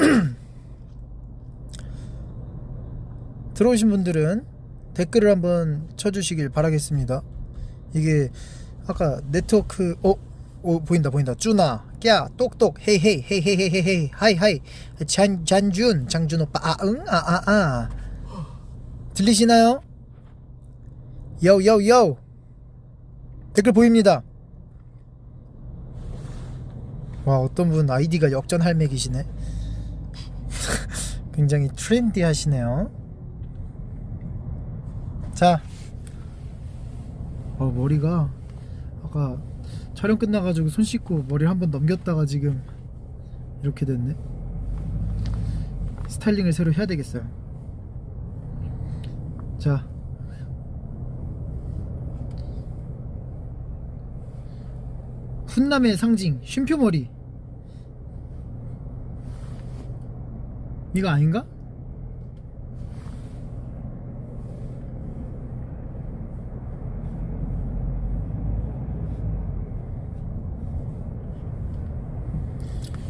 들어오신 분들은 댓글을 한번 쳐주시길 바라겠습니다. 이게 아까 네트워크 어, 어 보인다 보인다 쭈나 꺄 똑똑 헤이 헤이 헤이 헤이 헤이 헤이 하이 하이 잔 잔준 장준 오빠 아응 아아아 아, 아. 들리시나요? 요요요 댓글 보입니다. 와 어떤 분 아이디가 역전 할매기시네. 굉장히 트렌디하시네요. 자, 어 머리가 아까 촬영 끝나가지고 손 씻고 머리 를 한번 넘겼다가 지금 이렇게 됐네. 스타일링을 새로 해야 되겠어요. 자, 훈남의 상징 쉼표 머리. 이거 아닌가?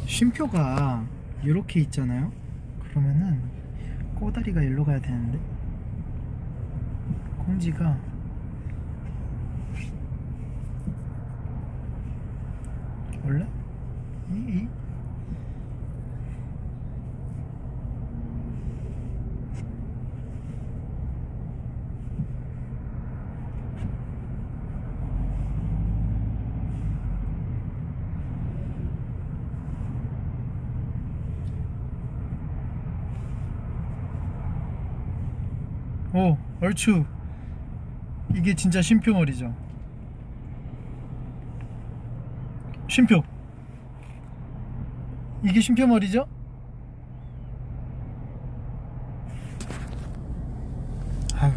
쉼표가 이렇게 있잖아요. 그러면은 꼬다리가 일로 가야 되는데 콩지가 원래 이, 이 오, 얼추 이게 진짜 쉼표 머리죠. 쉼표. 이게 쉼표 머리죠? 아유,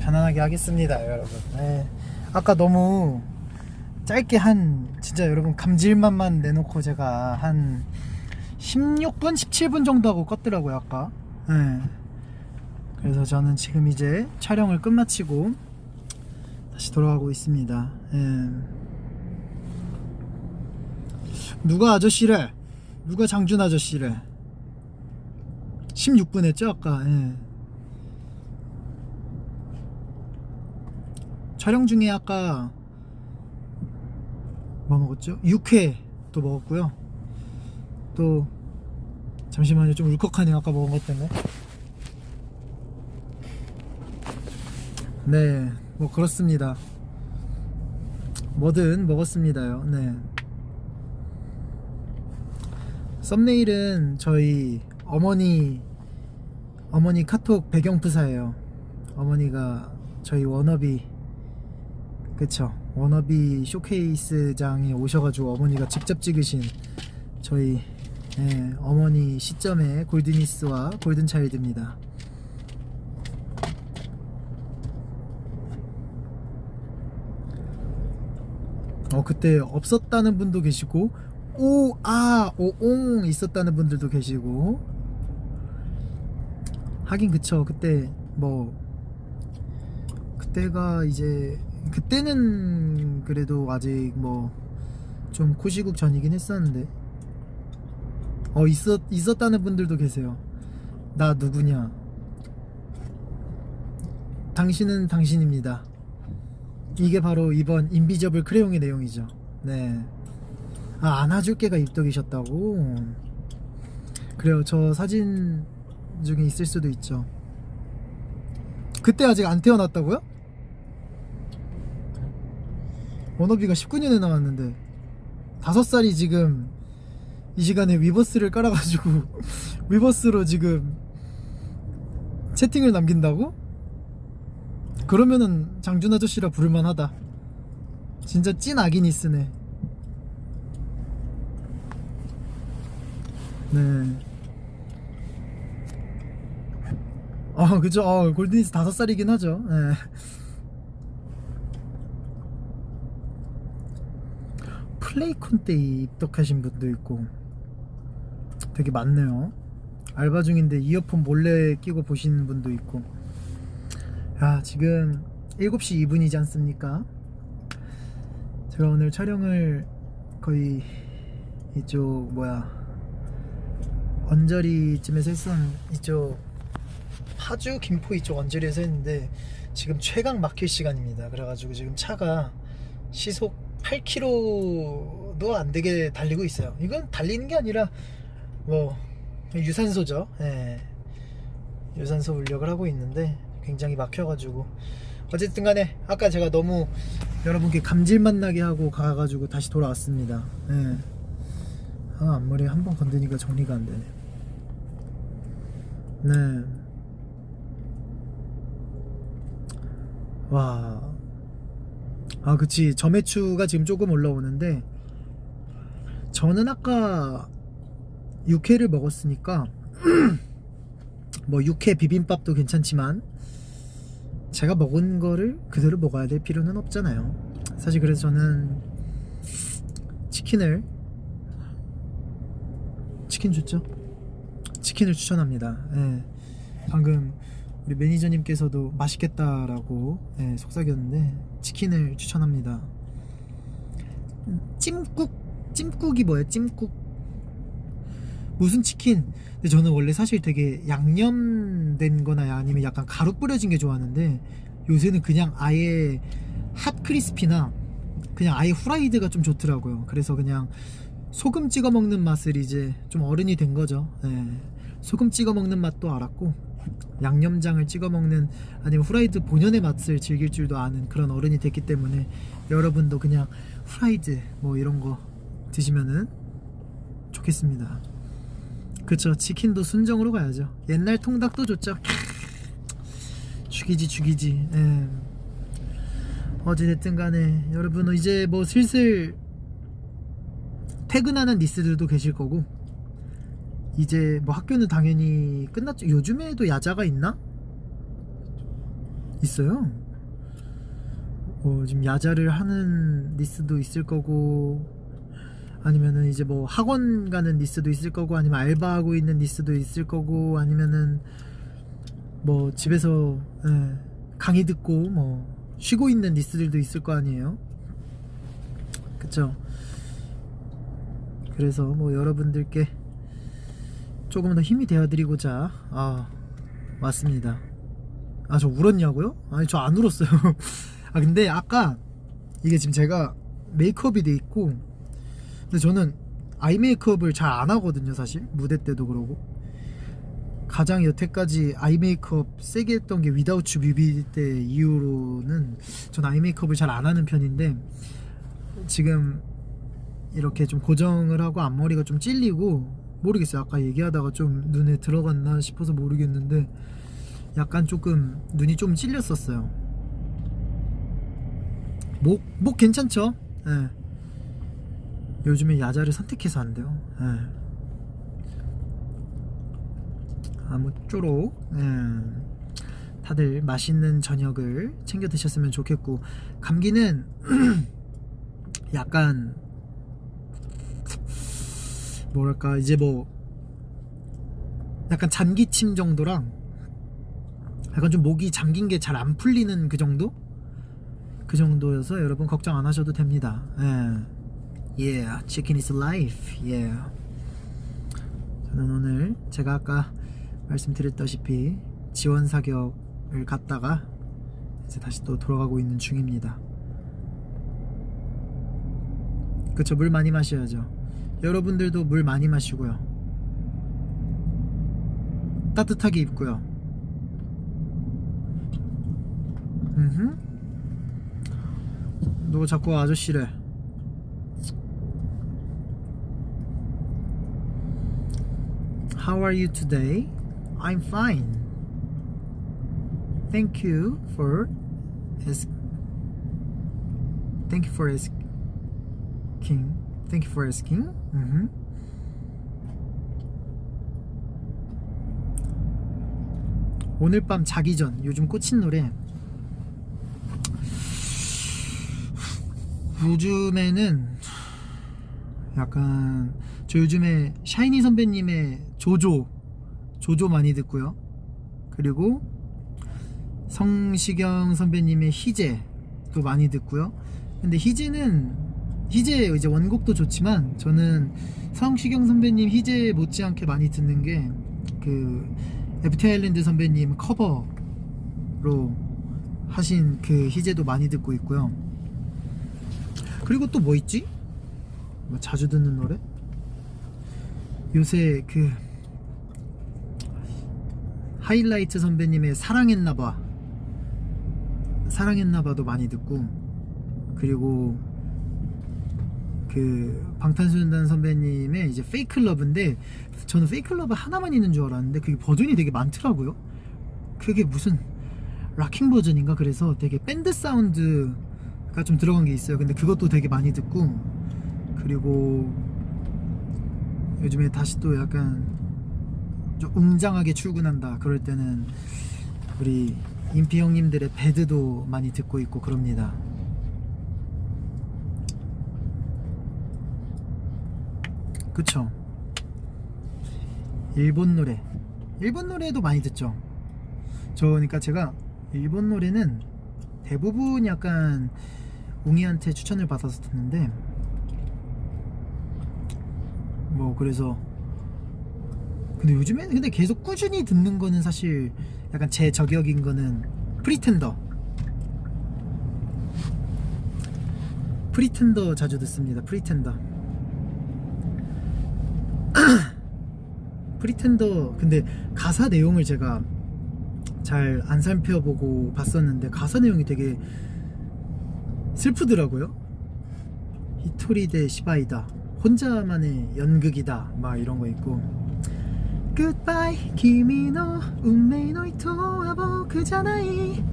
편안하게 하겠습니다, 여러분. 네. 아까 너무 짧게 한 진짜 여러분 감질맛만 내놓고 제가 한 16분, 17분 정도 하고 껐더라고요, 아까. 네. 그래서 저는 지금 이제 촬영을 끝마치고 다시 돌아가고 있습니다. 예. 누가 아저씨래? 누가 장준 아저씨래? 16분 했죠 아까. 예. 촬영 중에 아까 뭐 먹었죠? 육회 또 먹었고요. 또 잠시만요 좀 울컥하네요 아까 먹은 것 때문에. 네, 뭐 그렇습니다. 뭐든 먹었습니다요. 네. 썸네일은 저희 어머니 어머니 카톡 배경 프사예요. 어머니가 저희 워너비 그쵸 워너비 쇼케이스장에 오셔가지고 어머니가 직접 찍으신 저희 예, 어머니 시점의 골드니스와 골든차일드입니다. 어 그때 없었다는 분도 계시고 오 아 오 옹 있었다는 분들도 계시고. 하긴 그쵸. 그때 뭐 그때가 이제 그때는 그래도 아직 뭐 좀 코시국 전이긴 했었는데. 어 있었 있었다는 분들도 계세요. 나 누구냐? 당신은 당신입니다 이게 바로 이번 인비저블 크레용의 내용이죠. 네. 아, 안아줄게가 입덕이셨다고? 그래요. 저 사진 중에 있을 수도 있죠. 그때 아직 안 태어났다고요? 워너비가 19년에 나왔는데 다섯 살이 지금 이 시간에 위버스를 깔아가지고 위버스로 지금 채팅을 남긴다고? 그러면은 장준 아저씨라 부를만하다. 진짜 찐 아기니스네. 네. 아, 그죠. 어, 골드니스 다섯 살이긴 하죠. 네. 플레이콘 때 입덕하신 분도 있고 되게 많네요. 알바 중인데 이어폰 몰래 끼고 보시는 분도 있고. 야, 지금 7시 2분이지 않습니까? 제가 오늘 촬영을 거의 이쪽 뭐야 언저리쯤에서 했던 이쪽 파주 김포 이쪽 언저리에서 했는데 지금 최강 막힐 시간입니다. 그래가지고 지금 차가 시속 8km도 안 되게 달리고 있어요. 이건 달리는 게 아니라 뭐 유산소죠. 예. 유산소 울력을 하고 있는데 굉장히 막혀가지고 어쨌든 간에 아까 제가 너무 여러분께 감질맛 나게 하고 가가지고 다시 돌아왔습니다. 예. 아, 앞머리 한 번 건드니까 정리가 안 되네. 네. 와. 아, 그치. 점액추가 지금 조금 올라오는데, 저는 아까 육회를 먹었으니까, 뭐 육회 비빔밥도 괜찮지만, 제가 먹은 거를 그대로 먹어야 될 필요는 없잖아요. 사실 그래서 저는 치킨을 치킨 좋죠? 치킨을 추천합니다. 예. 방금 우리 매니저님께서도 맛있겠다라고 예, 속삭였는데 치킨을 추천합니다. 찜국 찜국이 뭐예요? 찜국 무슨 치킨? 근데 저는 원래 사실 되게 양념된 거나 아니면 약간 가루 뿌려진 게 좋아하는데 요새는 그냥 아예 핫 크리스피나 그냥 아예 후라이드가 좀 좋더라고요. 그래서 그냥 소금 찍어 먹는 맛을 이제 좀 어른이 된 거죠. 예. 소금 찍어 먹는 맛도 알았고 양념장을 찍어 먹는 아니면 후라이드 본연의 맛을 즐길 줄도 아는 그런 어른이 됐기 때문에 여러분도 그냥 후라이드 뭐 이런 거 드시면은 좋겠습니다. 그쵸 치킨도 순정으로 가야죠. 옛날 통닭도 좋죠. 죽이지 죽이지. 예. 어찌됐든 간에 여러분 이제 뭐 슬슬 퇴근하는 니스들도 계실 거고 이제 뭐 학교는 당연히 끝났죠. 요즘에도 야자가 있나? 있어요. 어, 지금 야자를 하는 니스도 있을 거고 아니면은 이제 뭐 학원 가는 니스도 있을 거고 아니면 알바하고 있는 니스도 있을 거고 아니면은 뭐 집에서 예, 강의 듣고 뭐 쉬고 있는 니스들도 있을 거 아니에요. 그쵸? 그래서 뭐 여러분들께 조금 더 힘이 되어드리고자 아 왔습니다. 아 저 울었냐고요? 아니 저 안 울었어요. 아 근데 아까 이게 지금 제가 메이크업이 돼 있고 근데 저는 아이 메이크업을 잘 안 하거든요 사실 무대 때도 그러고 가장 여태까지 아이 메이크업 세게 했던 게 위다우츠 뮤비 때 이후로는 전 아이 메이크업을 잘 안 하는 편인데 지금 이렇게 좀 고정을 하고 앞머리가 좀 찔리고 모르겠어요 아까 얘기하다가 좀 눈에 들어갔나 싶어서 모르겠는데 약간 조금 눈이 좀 찔렸었어요 목, 목 괜찮죠? 예. 요즘에 야자를 선택해서 안 돼요 예. 아무쪼록 예. 다들 맛있는 저녁을 챙겨 드셨으면 좋겠고 감기는 약간 뭐랄까 이제 뭐 약간 잔기침 정도랑 약간 좀 목이 잠긴 게 잘 안 풀리는 그 정도? 그 정도여서 여러분 걱정 안 하셔도 됩니다. 예. Yeah, chicken is life. Yeah. 저는 오늘 제가 아까 말씀드렸다시피 지원 사격을 갔다가 이제 다시 또 돌아가고 있는 중입니다. 그쵸 물 많이 마셔야죠. 여러분들도 물 많이 마시고요. 따뜻하게 입고요. 음흠. 너 자꾸 아저씨래. How are you today? I'm fine. Thank you for ask. Thank you for asking. Thank you for asking. Mhm. 오늘 밤 자기 전 요즘 꽂힌 노래 요즘에는 약간 저 요즘에 샤이니 선배님의 조조 조조 많이 듣고요 그리고 성시경 선배님의 희재도 많이 듣고요 근데 희재는 희재 이제 원곡도 좋지만 저는 성시경 선배님 희재 못지않게 많이 듣는 게 그 FT 아일랜드 선배님 커버로 하신 그 희재도 많이 듣고 있고요. 그리고 또 뭐 있지? 뭐 자주 듣는 노래? 요새 그 하이라이트 선배님의 사랑했나봐. 사랑했나봐도 많이 듣고 그리고 그 방탄소년단 선배님의 이제 페이크 러브인데 저는 러브 하나만 있는 줄 알았는데 그게 버전이 되게 많더라고요. 그게 무슨 락킹 버전인가? 그래서 되게 밴드 사운드가 좀 들어간 게 있어요. 근데 그것도 되게 많이 듣고 그리고 요즘에 다시 또 약간 좀 웅장하게 출근한다. 그럴 때는 우리 임피 형님들의 배드도 많이 듣고 있고 그럽니다. 그쵸? 일본 노래. 일본 노래도 많이 듣죠. 저 그러니까 제가 일본 노래는 대부분 약간 웅이한테 추천을 받아서 듣는데 뭐 그래서 근데 요즘에는 근데 계속 꾸준히 듣는 거는 사실 약간 제 저격인 거는 프리텐더. 프리텐더 자주 듣습니다. 프리텐더. 프리텐더 근데 가사 내용을 제가 잘 안 살펴보고 봤었는데 가사 내용이 되게 슬프더라고요. 히토리 대 시바이다. 혼자만의 연극이다. 막 이런 거 있고 Goodbye 君の運命の糸は僕じゃない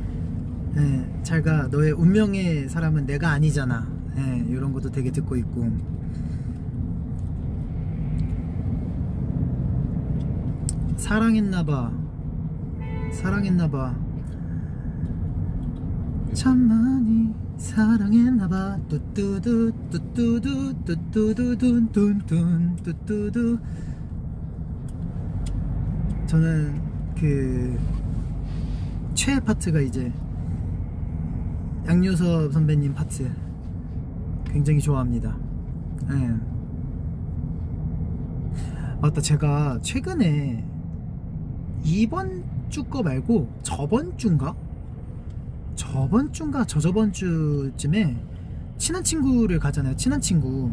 네, 잘가 너의 운명의 사람은 내가 아니잖아 네, 이런 것도 되게 듣고 있고 사랑했나봐 사랑했나봐 참 많이 사랑했나봐 뚜뚜두 뚜뚜두 뚜뚜두 둔둔둔 뚜뚜두 저는 그 최애 파트가 이제 양요섭 선배님 파트 굉장히 좋아합니다. 예. 맞다 제가 최근에 이번 주 거 말고 저번 주인가 저번 주인가 저저번 주쯤에 친한 친구를 가잖아요. 친한 친구.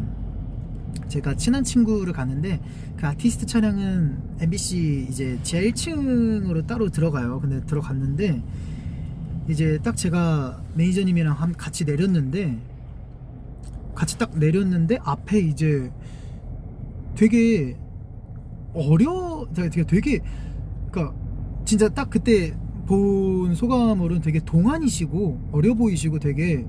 제가 친한 친구를 가는데 그 아티스트 차량은 MBC 이제 제 1층으로 따로 들어가요. 근데 들어갔는데 이제 딱 제가 매니저님이랑 함- 같이 내렸는데 같이 딱 내렸는데 앞에 이제 되게 어려 되게 되게 그러니까 진짜 딱 그때 본 소감으로는 되게 동안이시고 어려 보이시고 되게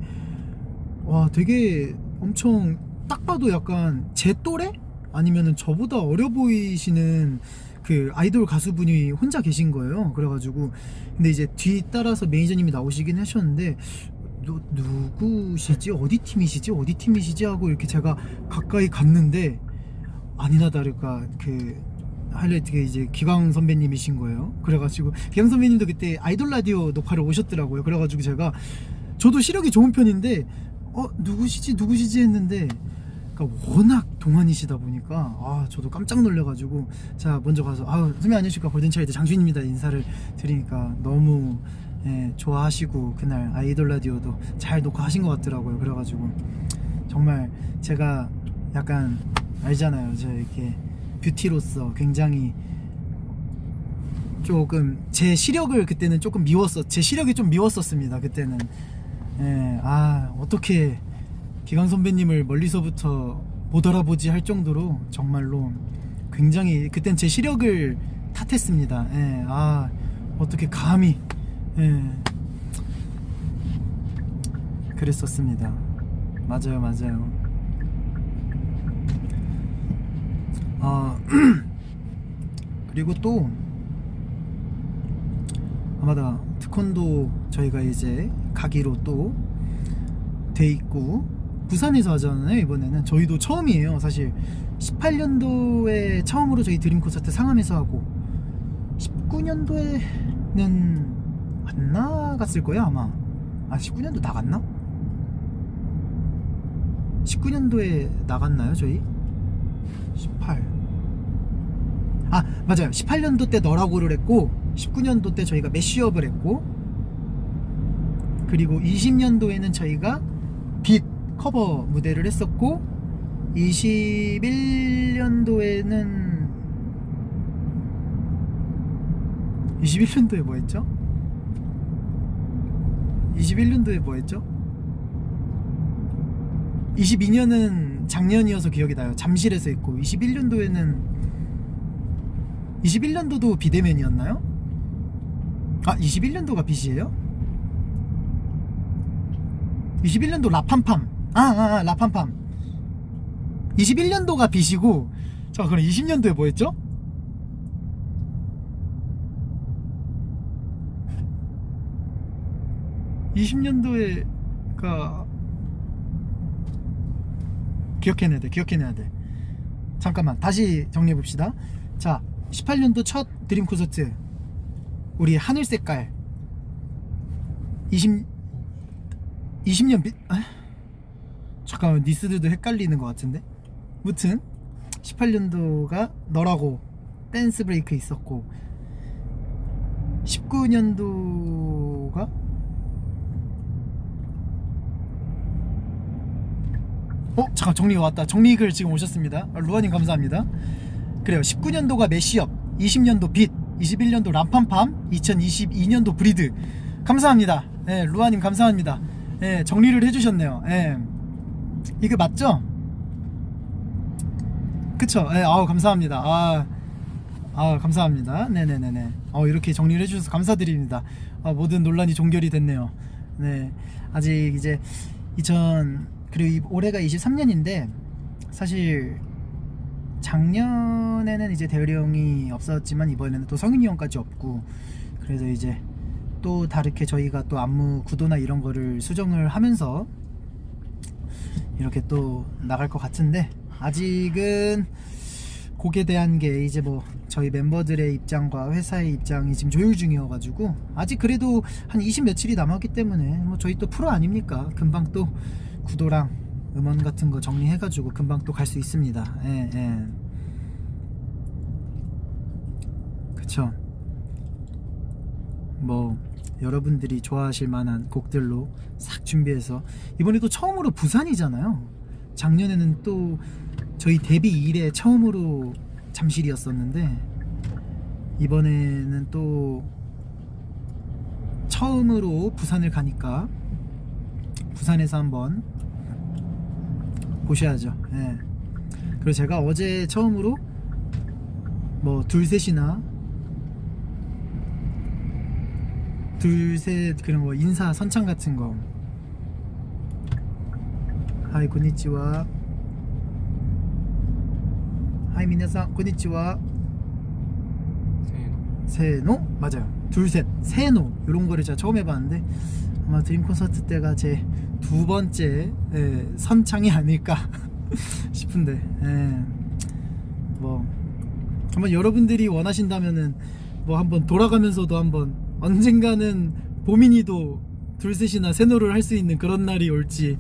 와 되게 엄청 딱 봐도 약간 제 또래? 아니면은 저보다 어려 보이시는 그 아이돌 가수분이 혼자 계신 거예요. 그래가지고. 근데 이제 뒤 따라서 매니저님이 나오시긴 하셨는데 누, 누구시지? 어디 팀이시지? 어디 팀이시지? 하고 이렇게 제가 가까이 갔는데 아니나 다를까 그 하이라이트가 이제 기광 선배님이신 거예요. 그래가지고 기광 선배님도 그때 아이돌 라디오 녹화를 오셨더라고요. 그래가지고 제가 저도 시력이 좋은 편인데 어 누구시지? 누구시지? 했는데 그러니까 워낙 동안이시다 보니까 아 저도 깜짝 놀래가지고 자 먼저 가서 아 선배님 안녕하십니까 골든차일드 장준입니다 인사를 드리니까 너무 예, 좋아하시고 그날 아이돌 라디오도 잘 녹화하신 것 같더라고요. 그래가지고 정말 제가 약간 알잖아요. 저 이렇게 뷰티로서 굉장히 조금 제 시력을 그때는 조금 미웠었 제 시력이 좀 미웠었습니다. 그때는 예, 아 어떻게 기광 선배님을 멀리서부터 못 알아보지 할 정도로 정말로 굉장히 그땐 제 시력을 탓했습니다. 예, 아 어떻게 감히 예, 그랬었습니다. 맞아요, 맞아요. 아 그리고 또 아마다 특콘도 저희가 이제 가기로 또 돼 있고 부산에서 하잖아요 이번에는 저희도 처음이에요 사실 18년도에 처음으로 저희 드림 콘서트 상암에서 하고 19년도에는 안 나갔을 거예요 아마 아 19년도 나갔나? 19년도에 나갔나요 저희? 18. 아 맞아요. 18년도 때 너라고를 했고 19년도 때 저희가 메쉬업을 했고 그리고 20년도에는 저희가 빛 커버 무대를 했었고 21년도에는 21년도에 뭐 했죠? 21년도에 뭐 했죠? 22년은 작년이어서 기억이 나요. 잠실에서 했고 21년도에는 21년도도 비대면이었나요? 아 21년도가 빛이에요? 21년도 라팜팜 아, 아, 아 라팜팜. 21년도가 빛이고 자 그럼 20년도에 뭐 했죠? (20년도에가) 기억해내야 돼 기억해내야 돼. 잠깐만 다시 정리해 봅시다. 자 18년도 첫 드림 콘서트. 우리 하늘 색깔. 20 20년 빛 아? 잠깐만 니스들도 헷갈리는 것 같은데? 무튼 18년도가 너라고 댄스 브레이크 있었고 19년도가 어? 잠깐 정리가 왔다. 정리글 지금 오셨습니다. 아, 루아님 감사합니다. 그래요. 19년도가 메시업 20년도 빛 21년도 람팜팜 2022년도 브리드. 감사합니다. 예 루아님 감사합니다. 예 정리를 해주셨네요. 예 이게 맞죠? 그쵸? 예 아우 감사합니다. 아, 아 감사합니다. 네네네네. 어 이렇게 정리를 해주셔서 감사드립니다. 아, 모든 논란이 종결이 됐네요. 네. 아직 이제 2000 그리고 이- 올해가 23년인데 사실 작년에는 이제 대열이 형이 없었지만 이번에는 또 성윤이 형까지 없고 그래서 이제 또 다르게 저희가 또 안무 구도나 이런 거를 수정을 하면서 이렇게 또 나갈 것 같은데 아직은 곡에 대한 게 이제 뭐 저희 멤버들의 입장과 회사의 입장이 지금 조율 중이어가지고 아직 그래도 한 20 며칠이 남았기 때문에 뭐 저희 또 프로 아닙니까? 금방 또 구도랑 음원 같은 거 정리해가지고 금방 또 갈 수 있습니다. 예, 예. 그쵸? 뭐 여러분들이 좋아하실 만한 곡들로 싹 준비해서 이번에 또 처음으로 부산이잖아요. 작년에는 또 저희 데뷔 이래 처음으로 잠실이었었는데 이번에는 또 처음으로 부산을 가니까 부산에서 한번 보셔야죠. 예. 그리고 제가 어제 처음으로 뭐 둘 셋이나 둘셋 그런 거 인사 선창 같은 거. 하이 고니치와. 하이 미나상 고니치와. 세노. 세노? 맞아요. 둘셋 세노. 이런 거를 제가 처음 해봤는데 아마 드림 콘서트 때가 제 두 번째 예, 선창이 아닐까 싶은데 예. 뭐 한번 여러분들이 원하신다면은 뭐 한번 돌아가면서도 한번 언젠가는 보민이도 둘셋이나 세노를 할 수 있는 그런 날이 올지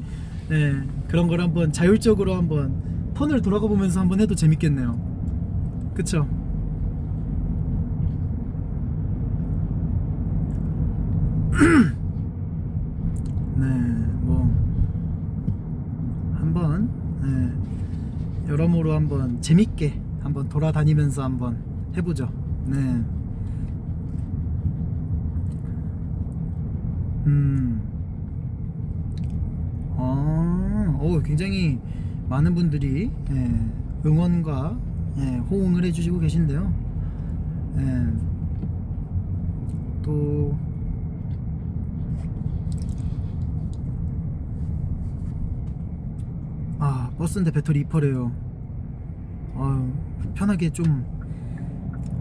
예, 그런 걸 한번 자율적으로 한번 턴을 돌아가 보면서 한번 해도 재밌겠네요 그쵸? 네, 뭐 한번 네, 여러모로 한번 재밌게 한번 돌아다니면서 한번 해보죠. 네. 음. 아, 오, 굉장히 많은 분들이 예, 응원과 예, 호응을 해주시고 계신데요. 예, 또 아 버스인데 배터리 2%래요 아유 편하게 좀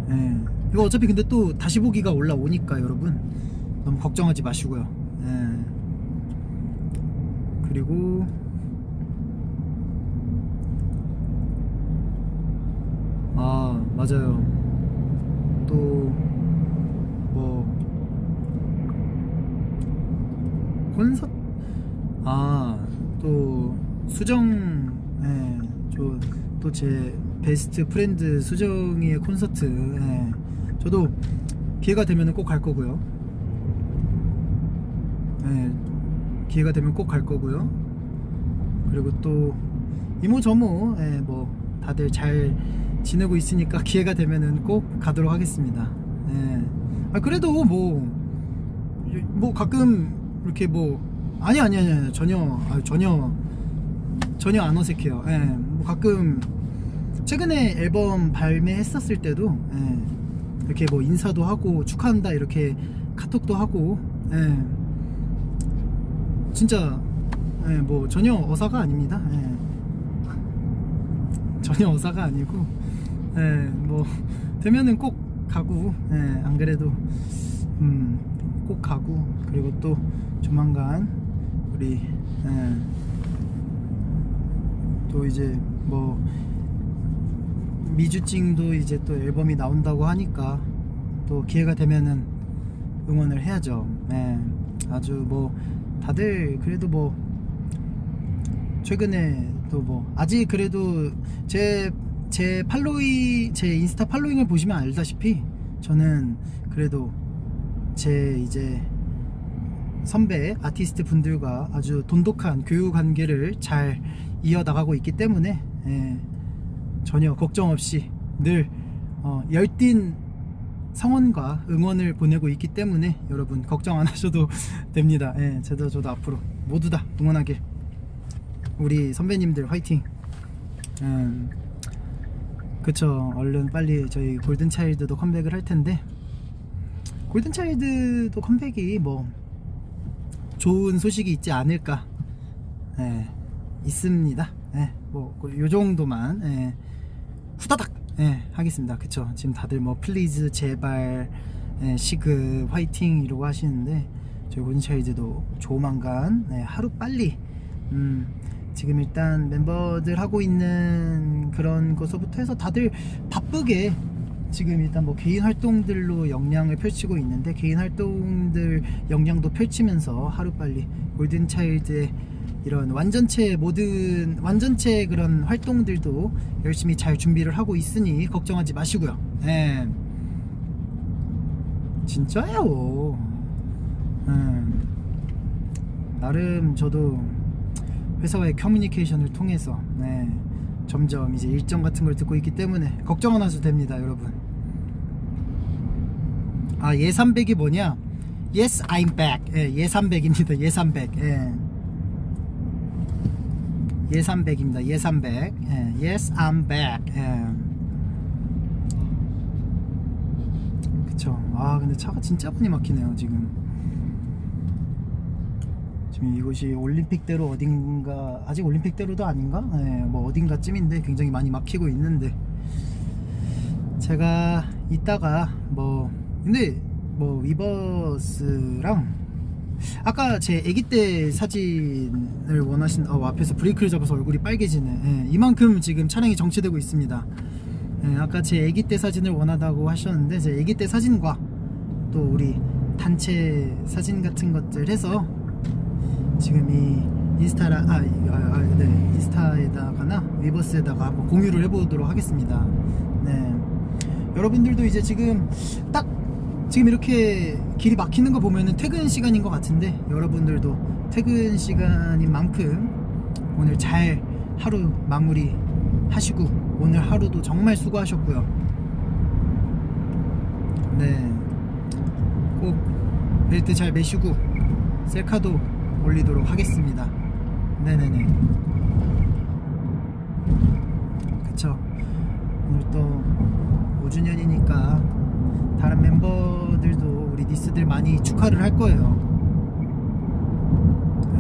예. 이거 어차피 근데 또 다시 보기가 올라오니까 여러분 너무 걱정하지 마시고요 예. 그리고 아 맞아요 또 뭐 콘서트 아또 수정 예, 저또 제 베스트 프렌드 수정이의 콘서트 예, 저도 기회가 되면 꼭 갈 거고요. 예, 기회가 되면 꼭 갈 거고요. 그리고 또 이모 저모 예, 뭐 다들 잘 지내고 있으니까 기회가 되면은 꼭 가도록 하겠습니다. 예. 아 그래도 뭐 뭐 가끔 이렇게 뭐 아니 아니 아니 아니 전혀 아, 전혀 전혀 안 어색해요. 예. 뭐 가끔 최근에 앨범 발매했었을 때도 예. 이렇게 뭐 인사도 하고 축하한다 이렇게 카톡도 하고 예. 진짜 예, 뭐 전혀 어사가 아닙니다. 예. 전혀 어사가 아니고 예, 뭐 되면은 꼭 가고 예, 안 그래도 음, 꼭 가고 그리고 또 조만간 우리 예, 또 이제 뭐 미주찡도 이제 또 앨범이 나온다고 하니까 또 기회가 되면은 응원을 해야죠. 예, 아주 뭐 다들 그래도 뭐 최근에 또 뭐 아직 그래도 제 제 팔로이 제 인스타 팔로잉을 보시면 알다시피 저는 그래도 제 이제 선배 아티스트 분들과 아주 돈독한 교육 관계를 잘 이어 나가고 있기 때문에 예, 전혀 걱정 없이 늘 어, 열띤 성원과 응원을 보내고 있기 때문에 여러분 걱정 안 하셔도 됩니다. 예, 저도 저도 앞으로 모두 다 응원하길 우리 선배님들 화이팅. 음, 그쵸. 얼른 빨리 저희 골든 차일드도 컴백을 할 텐데 골든 차일드도 컴백이 뭐 좋은 소식이 있지 않을까. 예, 있습니다. 예, 뭐요 정도만 예, 후다닥 예, 하겠습니다. 그쵸. 지금 다들 뭐 플리즈 제발 예, 시그 화이팅 이러고 하시는데 저희 골든 차일드도 조만간 예, 하루 빨리 음, 지금 일단 멤버들 하고 있는 그런 것서부터 해서 다들 바쁘게 지금 일단 뭐 개인 활동들로 역량을 펼치고 있는데 개인 활동들 역량도 펼치면서 하루빨리 골든차일드의 이런 완전체 모든 완전체 그런 활동들도 열심히 잘 준비를 하고 있으니 걱정하지 마시고요. 예. 진짜요. 음. 나름 저도 회사와의 커뮤니케이션을 통해서 네, 점점 이제 일정 같은 걸 듣고 있기 때문에 걱정 안 하셔도 됩니다, 여러분. 아 예산백이 뭐냐? Yes, I'm back. 예, 예산백입니다. 예산백. 예. 예산백입니다. 예산백. 예, yes, I'm back. 예. 그쵸. 아 근데 차가 진짜 많이 막히네요 지금. 지금 이곳이 올림픽대로 어딘가 아직 올림픽대로도 아닌가? 예, 뭐 어딘가쯤인데 굉장히 많이 막히고 있는데 제가 이따가 뭐 근데 뭐 위버스랑 아까 제 아기 때 사진을 원하신 어, 앞에서 브레이크를 잡아서 얼굴이 빨개지네 예, 이만큼 지금 차량이 정체되고 있습니다 예, 아까 제 아기 때 사진을 원하다고 하셨는데 제 아기 때 사진과 또 우리 단체 사진 같은 것들 해서 지금 이 인스타라 아, 이- 아, 아, 네 인스타에다가나 위버스에다가 공유를 해보도록 하겠습니다. 네 여러분들도 이제 지금 딱 지금 이렇게 길이 막히는 거 보면은 퇴근 시간인 것 같은데 여러분들도 퇴근 시간인 만큼 오늘 잘 하루 마무리 하시고 오늘 하루도 정말 수고하셨고요. 네. 꼭 벨트 잘 매시고 셀카도 올리도록 하겠습니다. 네네네. 그쵸. 오늘 또 5주년이니까 다른 멤버들도 우리 니스들 많이 축하를 할 거예요. 네.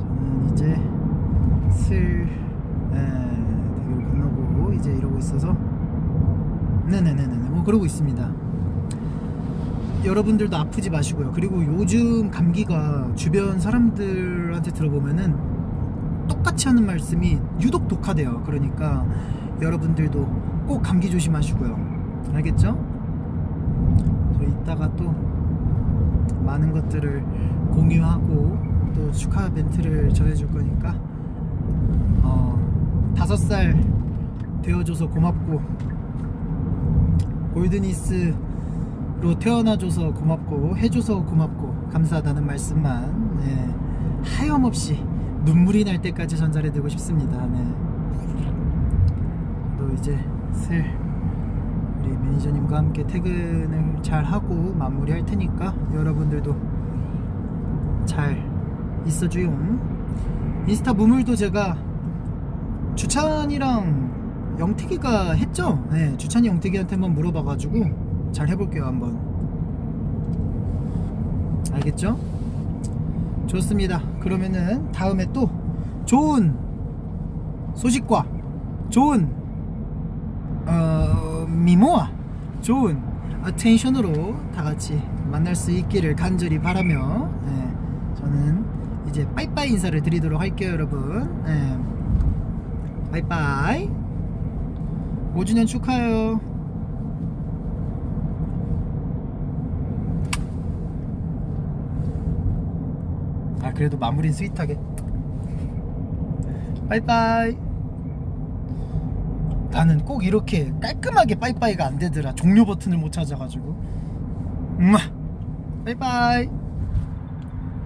저는 이제 슬 네, 대교를 건너고 이제 이러고 있어서 네네네네 뭐 그러고 있습니다. 여러분들도 아프지 마시고요. 그리고 요즘 감기가 주변 사람들한테 들어보면은 똑같이 하는 말씀이 유독 독하대요. 그러니까 여러분들도 꼭 감기 조심하시고요. 알겠죠? 저 이따가 또 많은 것들을 공유하고 또 축하 멘트를 전해줄 거니까 어, 다섯 살 되어줘서 고맙고 골드니스로 태어나줘서 고맙고 해줘서 고맙고 감사하다는 말씀만 네, 하염없이 눈물이 날 때까지 전달해드리고 싶습니다. 네. 또 이제 슬 우리 매니저님과 함께 퇴근을 잘 하고 마무리할 테니까 여러분들도 잘 있어줘용. 인스타 무물도 제가 주찬이랑 영택이가 했죠? 네, 주찬이 영택이한테 한번 물어봐가지고 잘 해볼게요 한번. 알겠죠? 좋습니다. 그러면은 다음에 또 좋은 소식과 좋은 어, 미모와 좋은 어텐션으로 다 같이 만날 수 있기를 간절히 바라며 네, 저는 이제 빠이빠이 인사를 드리도록 할게요 여러분. 네, 빠이빠이. 5주년 축하해요. 아 그래도 마무리는 스윗하게. 빠이빠이 나는 꼭 이렇게 깔끔하게 빠이빠이가 안 되더라. 종료 버튼을 못 찾아가지고. 음. 빠이빠이